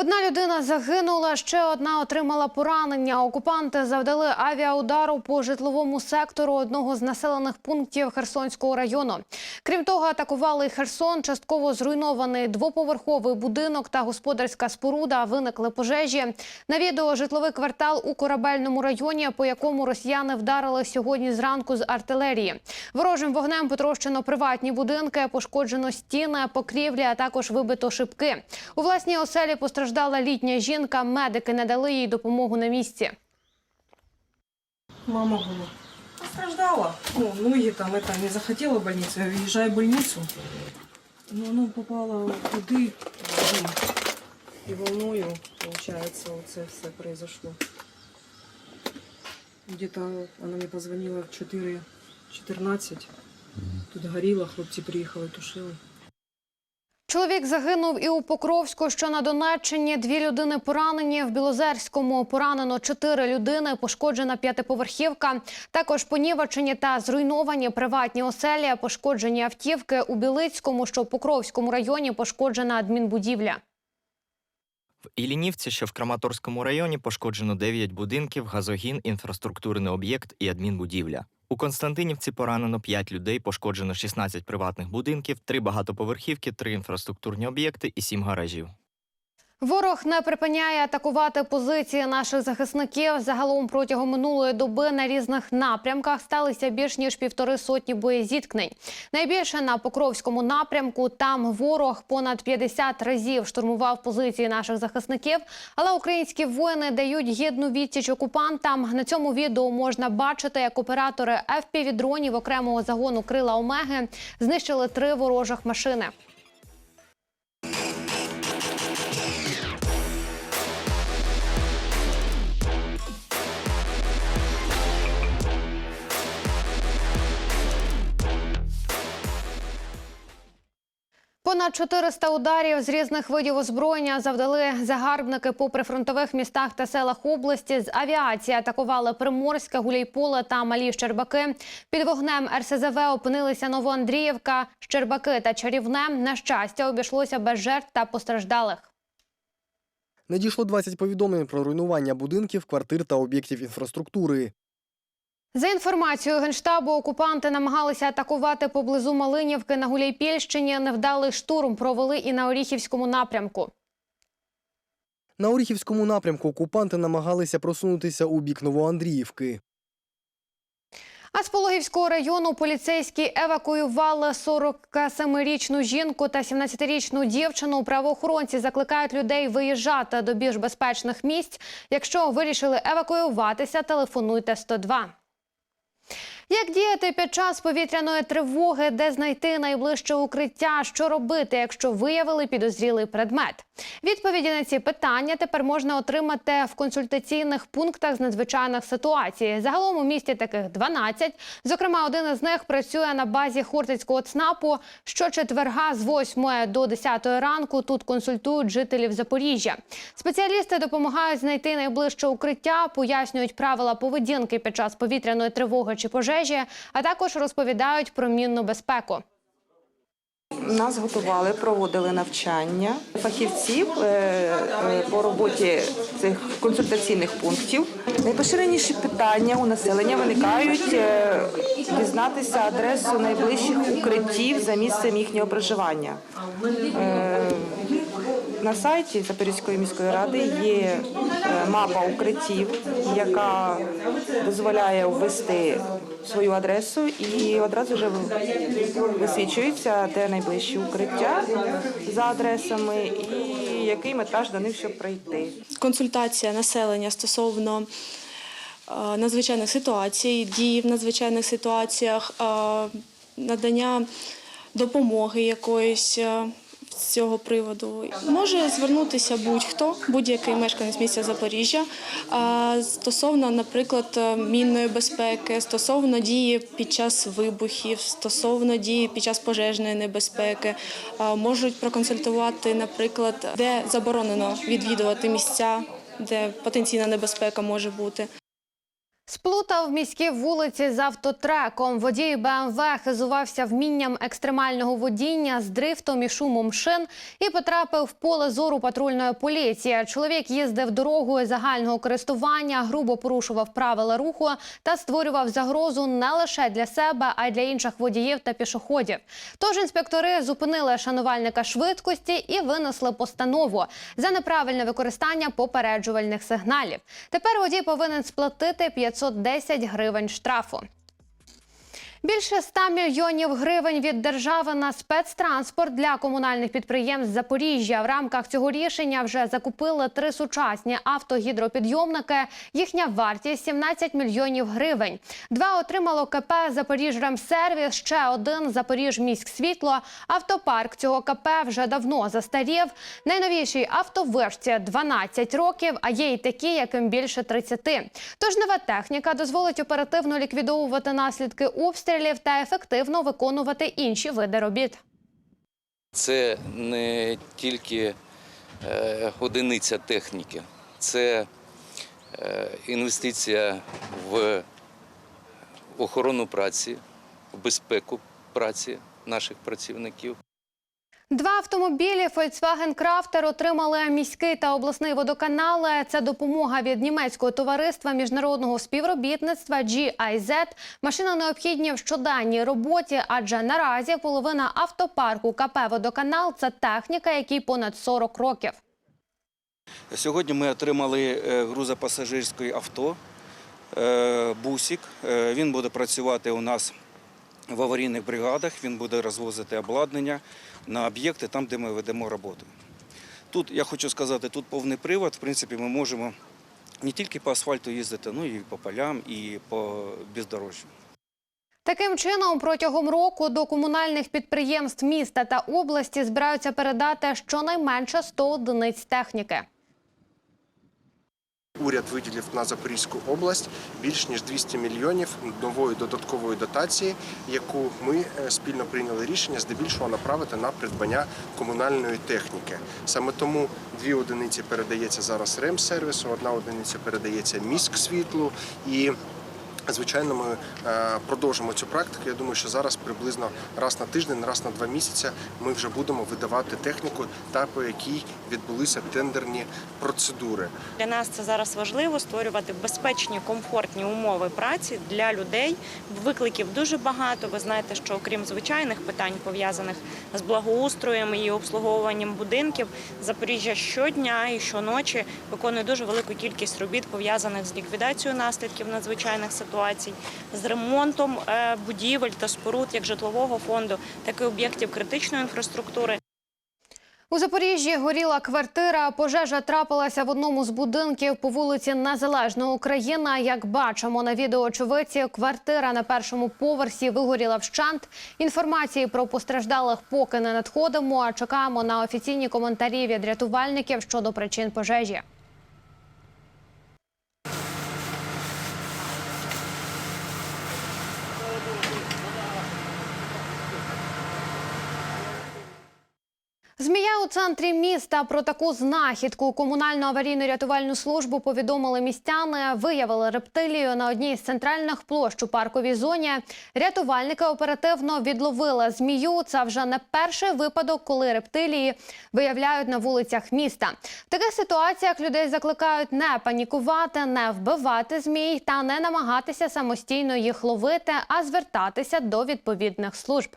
Одна людина загинула, ще одна отримала поранення. Окупанти завдали авіаудару по житловому сектору одного з населених пунктів Херсонського району. Крім того, атакували Херсон. Частково зруйнований двоповерховий будинок та господарська споруда. Виникли пожежі. На відео житловий квартал у корабельному районі, по якому росіяни вдарили сьогодні зранку з артилерії. Ворожим вогнем потрощено приватні будинки, пошкоджено стіни, покрівлі, а також вибито шибки. У власній оселі постраждала літня жінка. Медики не дали їй допомогу на місці. Мама была. Постраждала. Ну, ноги там, это, не захотела в больницу. Я въезжаю в больницу. Но оно попало туды. ну, И волною, получается, вот это все произошло. Где-то она мне позвонила в 4.14. Тут горіло, хлопці приїхали, тушили. Чоловік загинув і у Покровську, що на Донеччині. Дві людини поранені. В Білозерському поранено чотири людини. Пошкоджена п'ятиповерхівка. Також понівечені та зруйновані приватні оселі, пошкоджені автівки. У Білицькому, що в Покровському районі, пошкоджена адмінбудівля. В Іллінівці, що в Краматорському районі, пошкоджено 9 будинків, газогін, інфраструктурний об'єкт і адмінбудівля. У Константинівці поранено 5 людей, пошкоджено 16 приватних будинків, 3 багатоповерхівки, 3 інфраструктурні об'єкти і 7 гаражів. Ворог не припиняє атакувати позиції наших захисників. Загалом протягом минулої доби на різних напрямках сталися більш ніж півтори сотні боєзіткнень. Найбільше на Покровському напрямку. Там ворог понад 50 разів штурмував позиції наших захисників. Але українські воїни дають гідну відсіч окупантам. На цьому відео можна бачити, як оператори FPV-дронів окремого загону крила Омеги знищили три ворожих машини. Понад 400 ударів з різних видів озброєння завдали загарбники по прифронтових містах та селах області. З авіації атакували Приморське, Гуляйполе та Малі Щербаки. Під вогнем РСЗВ опинилися Новоандріївка, Щербаки та Чарівне. На щастя, обійшлося без жертв та постраждалих. Надійшло 20 повідомлень про руйнування будинків, квартир та об'єктів інфраструктури. За інформацією генштабу, окупанти намагалися атакувати поблизу Малинівки на Гуляйпільщині. Невдалий штурм провели і на Оріхівському напрямку. На Оріхівському напрямку окупанти намагалися просунутися у бік Новоандріївки. А з Пологівського району поліцейські евакуювали 47-річну жінку та 17-річну дівчину. Правоохоронці закликають людей виїжджати до більш безпечних місць. Якщо вирішили евакуюватися, телефонуйте 102. Як діяти під час повітряної тривоги, де знайти найближче укриття, що робити, якщо виявили підозрілий предмет? Відповіді на ці питання тепер можна отримати в консультаційних пунктах з надзвичайних ситуацій. Загалом у місті таких 12. Зокрема, один із них працює на базі Хортицького ЦНАПу. Щочетверга з 8 до 10 ранку тут консультують жителів Запоріжжя. Спеціалісти допомагають знайти найближче укриття, пояснюють правила поведінки під час повітряної тривоги чи пожежі, а також розповідають про мінну безпеку. Нас готували, проводили навчання фахівців е, е, по роботі цих консультаційних пунктів. Найпоширеніші питання у населення виникають е, дізнатися адресу найближчих укриттів за місцем їхнього проживання. На сайті Запорізької міської ради є е, мапа укриттів, яка дозволяє ввести свою адресу і одразу вже висвічується, де найближчі укриття за адресами і який метраж до них, щоб пройти. консультація населення стосовно е, надзвичайних ситуацій, дії в надзвичайних ситуаціях, е, надання допомоги якоїсь. З цього приводу може звернутися будь-хто, будь-який мешканець міста Запоріжжя стосовно, наприклад, мінної безпеки, стосовно дії під час вибухів, стосовно дії під час пожежної небезпеки, можуть проконсультувати, наприклад, де заборонено відвідувати місця, де потенційна небезпека може бути. Сплутав міські вулиці з автотреком. Водій БМВ хизувався вмінням екстремального водіння з дрифтом і шумом шин і потрапив в поле зору патрульної поліції. Чоловік їздив дорогою загального користування, грубо порушував правила руху та створював загрозу не лише для себе, а й для інших водіїв та пішоходів. Тож інспектори зупинили шанувальника швидкості і винесли постанову за неправильне використання попереджувальних сигналів. Тепер водій повинен сплатити 510 гривень штрафу. Більше 100 мільйонів гривень від держави на спецтранспорт для комунальних підприємств Запоріжжя. В рамках цього рішення вже закупили три сучасні автогідропідйомники. Їхня вартість 17 мільйонів гривень. Два отримало КП «Запоріжремсервіс», ще один «Запоріжміськсвітло». Автопарк цього КП вже давно застарів. Найновішій автовишці 12 років, а є й такі, яким більше 30. Тож нова техніка дозволить оперативно ліквідовувати наслідки обстрілів та ефективно виконувати інші види робіт. Це не тільки е, одиниця техніки, це е, інвестиція в охорону праці, в безпеку праці наших працівників. Два автомобілі Volkswagen Crafter отримали міський та обласний водоканали. Це допомога від німецького товариства міжнародного співробітництва GIZ. Машина необхідні в щоденній роботі, адже наразі половина автопарку КП «Водоканал» – це техніка, якій понад 40 років. Сьогодні ми отримали е, грузопасажирське авто е, бусик. Е, Він буде працювати у нас в аварійних бригадах. Він буде розвозити обладнання на об'єкти там, де ми ведемо роботу. Тут я хочу сказати, тут повний привод. В принципі, ми можемо не тільки по асфальту їздити, ну і по полям, і по бездорожжю. Таким чином, протягом року до комунальних підприємств міста та області збираються передати щонайменше 100 одиниць техніки. Уряд виділив на Запорізьку область більш ніж 200 мільйонів нової додаткової дотації, яку ми е, спільно прийняли рішення здебільшого направити на придбання комунальної техніки. Саме тому дві одиниці передається зараз ремсервісу, одна одиниця передається міськсвітлу і. Звичайно, ми е, продовжимо цю практику. Я думаю, що зараз приблизно раз на тиждень, раз на два місяці ми вже будемо видавати техніку, та по якій відбулися тендерні процедури. Для нас це зараз важливо створювати безпечні, комфортні умови праці для людей. Викликів дуже багато. Ви знаєте, що окрім звичайних питань пов'язаних з благоустроєм і обслуговуванням будинків, Запоріжжя щодня і щоночі виконує дуже велику кількість робіт пов'язаних з ліквідацією наслідків надзвичайних ситуацій, з ремонтом е, будівель та споруд як житлового фонду, так і об'єктів критичної інфраструктури. У Запоріжжі горіла квартира. Пожежа трапилася в одному з будинків по вулиці Незалежна Україна. Як бачимо на відео очевидці, квартира на першому поверсі вигоріла вщент. Інформації про постраждалих поки не надходимо. а Чекаємо на офіційні коментарі від рятувальників щодо причин пожежі. Змія у центрі міста про таку знахідку комунальну аварійну рятувальну службу повідомили містяни. Виявили рептилію на одній з центральних площ у парковій зоні. Рятувальники оперативно відловили змію. Це вже не перший випадок, коли рептилії виявляють на вулицях міста. В таких ситуаціях людей закликають не панікувати, не вбивати змій та не намагатися самостійно їх ловити, а звертатися до відповідних служб.